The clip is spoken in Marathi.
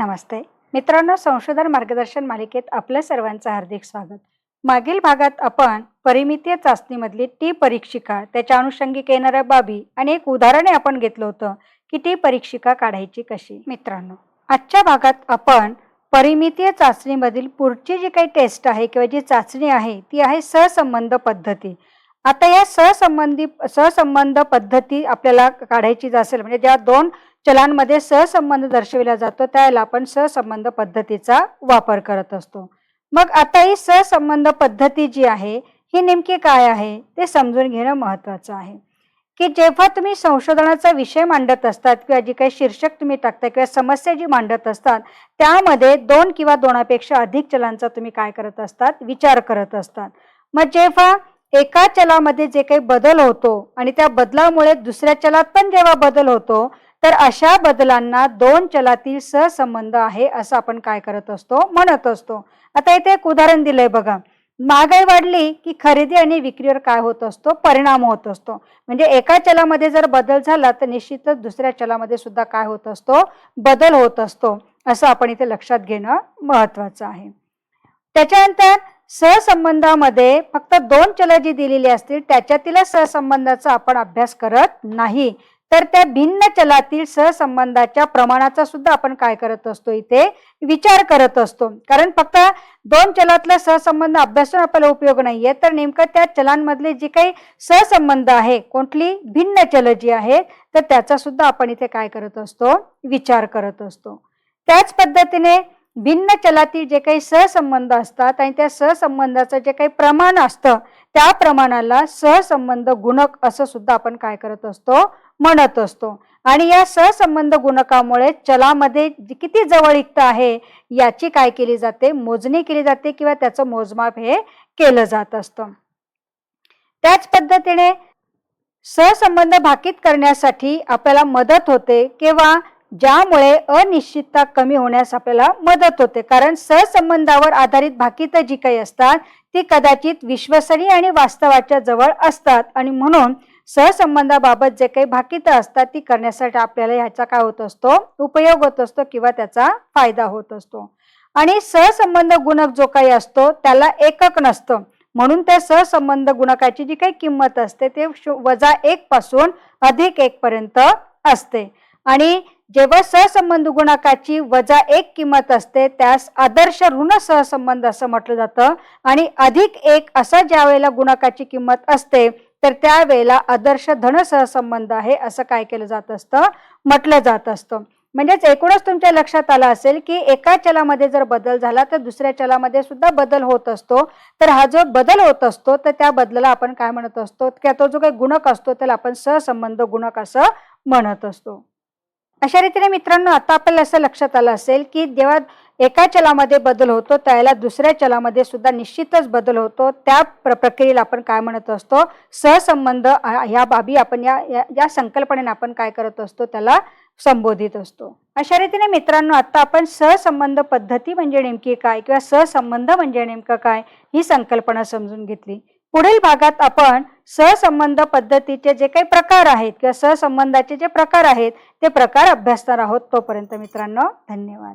नमस्ते. मित्रांनो संशोधन मार्गदर्शन मालिकेत आपलं सर्वांचं हार्दिक स्वागत. मागील भागात आपण परिमितीय चाचणीमधली टी परीक्षिका त्याच्या अनुषंगिक येणाऱ्या बाबी आणि एक उदाहरणे आपण घेतलं होतं की टी परीक्षिका काढायची कशी. मित्रांनो आजच्या भागात आपण परिमितीय चाचणीमधील पुढची जी काही टेस्ट आहे किंवा जी चाचणी आहे ती आहे सहसंबंध पद्धती. आता या सहसंबंधी सहसंबंध पद्धती आपल्याला काढायची असेल म्हणजे ज्या दोन चलांमध्ये सहसंबंध दर्शविला जातो त्याला आपण सहसंबंध पद्धतीचा वापर करत असतो. मग आता ही सहसंबंध पद्धती जी आहे ही नेमकी काय आहे? ते समजून घेणं महत्वाचं आहे. की जेव्हा तुम्ही संशोधनाचा विषय मांडत असतात किंवा जी काही शीर्षक तुम्ही टाकता किंवा समस्या जी मांडत असतात त्यामध्ये दोन किंवा दोनापेक्षा अधिक चलांचा तुम्ही काय करत असतात? विचार करत असतात. मग जेव्हा एका चलामध्ये जे काही बदल होतो आणि त्या बदलामुळे दुसऱ्या चलात पण जेव्हा बदल होतो तर अशा बदलांना दोन चलातील सहसंबंध आहे असं आपण काय करत असतो? म्हणत असतो. आता इथे एक उदाहरण दिलंय बघा. महागाई वाढली की खरेदी आणि विक्रीवर काय होत असतो? परिणाम होत असतो. म्हणजे एका चलामध्ये जर बदल झाला तर निश्चितच दुसऱ्या चलामध्ये सुद्धा काय होत असतो? बदल होत असतो. असं आपण इथे लक्षात घेणं महत्वाचं आहे. त्याच्यानंतर सहसंबंधामध्ये फक्त दोन चल जी दिलेली असतील त्याच्यातील सहसंबंधाचा आपण अभ्यास करत नाही. तर त्या भिन्न चलातील सहसंबंधाच्या प्रमाणाचा सुद्धा आपण काय करत असतो इथे? विचार करत असतो. कारण फक्त दोन चलातला सहसंबंध अभ्यासून आपल्याला उपयोग नाहीये. तर नेमकं त्या चलांमधले जे काही सहसंबंध आहे कोणती भिन्न चल जी आहे तर त्याचा सुद्धा आपण इथे काय करत असतो? विचार करत असतो. त्याच पद्धतीने भिन्न चलातील जे काही सहसंबंध असतात आणि त्या सहसंबंधाचं जे काही प्रमाण असतं त्या प्रमाणाला सहसंबंध गुणक असं सुद्धा आपण काय करत असतो? म्हणत असतो. आणि या सहसंबंध गुणकामुळे चलामध्ये किती जवळिकता आहे याची काय केली जाते? मोजणी केली जाते किंवा त्याचं मोजमाप हे केलं जात असतं. त्याच पद्धतीने सहसंबंध भाकीत करण्यासाठी आपल्याला मदत होते किंवा ज्यामुळे अनिश्चितता कमी होण्यास आपल्याला मदत होते. कारण सहसंबंधावर आधारित भाकीत जी काही असतात ती कदाचित विश्वसनीय आणि वास्तवाच्या जवळ असतात. आणि म्हणून सहसंबंधाबाबत जे काही भाकीत असतात ती करण्यासाठी आपल्याला ह्याचा काय होत असतो? उपयोग होत असतो किंवा त्याचा फायदा होत असतो. आणि सहसंबंध गुणक जो काही असतो त्याला एकक नसतं. म्हणून त्या सहसंबंध गुणकाची जी काही किंमत असते ते वजा एक पासून अधिक एक पर्यंत असते. आणि जेव्हा सहसंबंध गुणकाची वजा एक किंमत असते त्यास आदर्श ऋण सहसंबंध असं म्हटलं जातं. आणि अधिक एक असं ज्या वेळेला गुणकाची किंमत असते तर त्यावेळेला आदर्श धन सहसंबंध आहे असं काय केलं जात असतं? म्हटलं जात असतं. म्हणजेच एकूणच तुमच्या लक्षात आलं असेल की एका चलामध्ये जर बदल झाला तर दुसऱ्या चलामध्ये सुद्धा बदल होत असतो. तर हा जो बदल होत असतो तर त्या बदलाला आपण काय म्हणत असतो? किंवा तो जो काही गुणक असतो त्याला आपण सहसंबंध गुणक असं म्हणत असतो. अशा रीतीने मित्रांनो आता आपल्याला असं लक्षात आलं असेल की जेव्हा एका चलामध्ये बदल होतो त्याला दुसऱ्या चलामध्ये सुद्धा निश्चितच बदल होतो. त्या प्र प्रक्रियेला आपण काय म्हणत असतो? सहसंबंध ह्या बाबी आपण या या संकल्पनेने आपण काय करत असतो? त्याला संबोधित असतो. अशा रीतीने मित्रांनो आता आपण सहसंबंध पद्धती म्हणजे नेमकी काय किंवा सहसंबंध म्हणजे नेमकं काय ही संकल्पना समजून घेतली. पुढील भागात आपण सहसंबंध पद्धतीचे जे काही प्रकार आहेत किंवा सहसंबंधाचे जे प्रकार आहेत ते प्रकार अभ्यासणार आहोत तोपर्यंत मित्रांनो धन्यवाद.